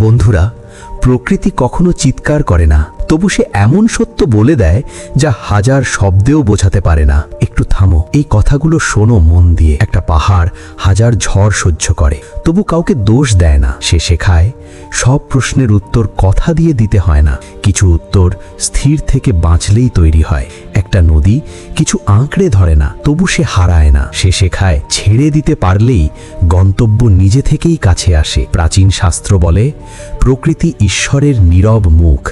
বন্ধুরা, প্রকৃতি কখনো চিৎকার করে না। তবু সে এমন সত্য বলে দেয় যা হাজার শব্দেও বোঝাতে পারে না। একটু থামো, এই কথাগুলো শোনো মন দিয়ে। একটা পাহাড় হাজার ঝড় সহ্য করে, তবু কাউকে দোষ দেয় না। সে শেখায়, সব প্রশ্নের উত্তর কথা দিয়ে দিতে হয় না। কিছু উত্তর স্থির থেকে বাঁচলেই তৈরি হয়। একটা নদী কিছু আঁকড়ে ধরে না, তবু সে হারায় না। সে শেখায়, ছেড়ে দিতে পারলেই গন্তব্য নিজে থেকেই কাছে আসে। প্রাচীন শাস্ত্র বলে, প্রকৃতি ঈশ্বরের নীরব মুখ।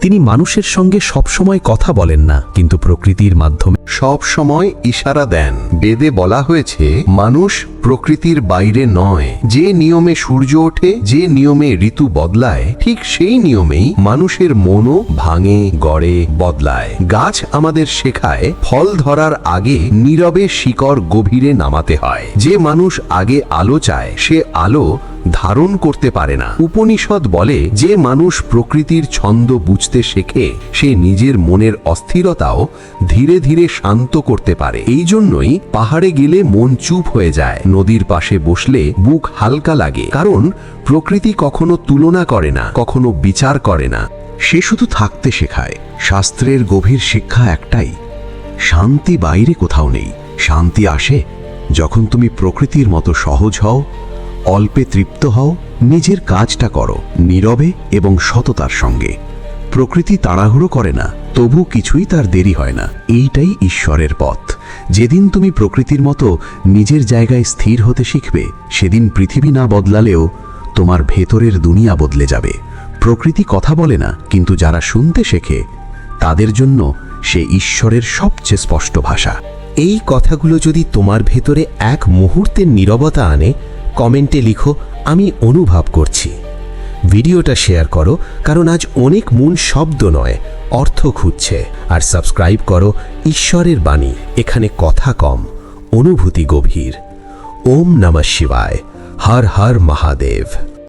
তিনি মানুষের সঙ্গে সবসময় কথা বলেন না, কিন্তু প্রকৃতির মাধ্যমে। সব সময় ইশারা দেন। বেদে বলা হয়েছে, মানুষ প্রকৃতির বাইরে নয়। যে নিয়মে সূর্য ওঠে, যে নিয়মে ঋতু বদলায়, ঠিক সেই নিয়মেই মানুষের মনও ভাঙে, গড়ে, বদলায়। গাছ আমাদের শেখায়, ফল ধরার আগে নীরবে শিকড় গভীরে নামাতে হয়। যে মানুষ আগে আলো চায়, সে আলো ধারণ করতে পারে না। উপনিষদ বলে, যে মানুষ প্রকৃতির ছন্দ বুঝতে শেখে, সে নিজের মনের অস্থিরতাও ধীরে ধীরে শান্ত করতে পারে। এই জন্যই পাহাড়ে গেলে মন চুপ হয়ে যায়। নদীর পাশে বসলে বুক হালকা লাগে। কারণ প্রকৃতি কখনো তুলনা করে না, কখনো বিচার করে না। সে শুধু থাকতে শেখায়। শাস্ত্রের গভীর শিক্ষা একটাই, শান্তি বাইরে কোথাও নেই। শান্তি আসে যখন তুমি প্রকৃতির মতো সহজ হও অল্পে তৃপ্ত হও, নিজের কাজটা করো, নীরবে এবং সততার সঙ্গে। প্রকৃতি তাড়াহুড়ো করে না, তবু কিছুই তার দেরি হয় না। এইটাই ঈশ্বরের পথ। যেদিন তুমি প্রকৃতির মতো নিজের জায়গায় স্থির হতে শিখবে, সেদিন পৃথিবী না বদলালেও তোমার ভেতরের দুনিয়া বদলে যাবে। প্রকৃতি কথা বলে না, কিন্তু যারা শুনতে শেখে, তাদের জন্য সে ঈশ্বরের সবচেয়ে স্পষ্ট ভাষা। এই কথাগুলো যদি তোমার ভেতরে এক মুহূর্তের নীরবতা আনে কমেন্টে লিখো, আমি অনুভব করছি। ভিডিওটা শেয়ার করো, কারণ আজ অনেক মূল শব্দ নয়, অর্থ খুঁজছে। আর সাবস্ক্রাইব করো, ঈশ্বরের বাণী, এখানে কথা কম, অনুভূতি গভীর। ওম নমঃ শিবায়, হর হর মহাদেব।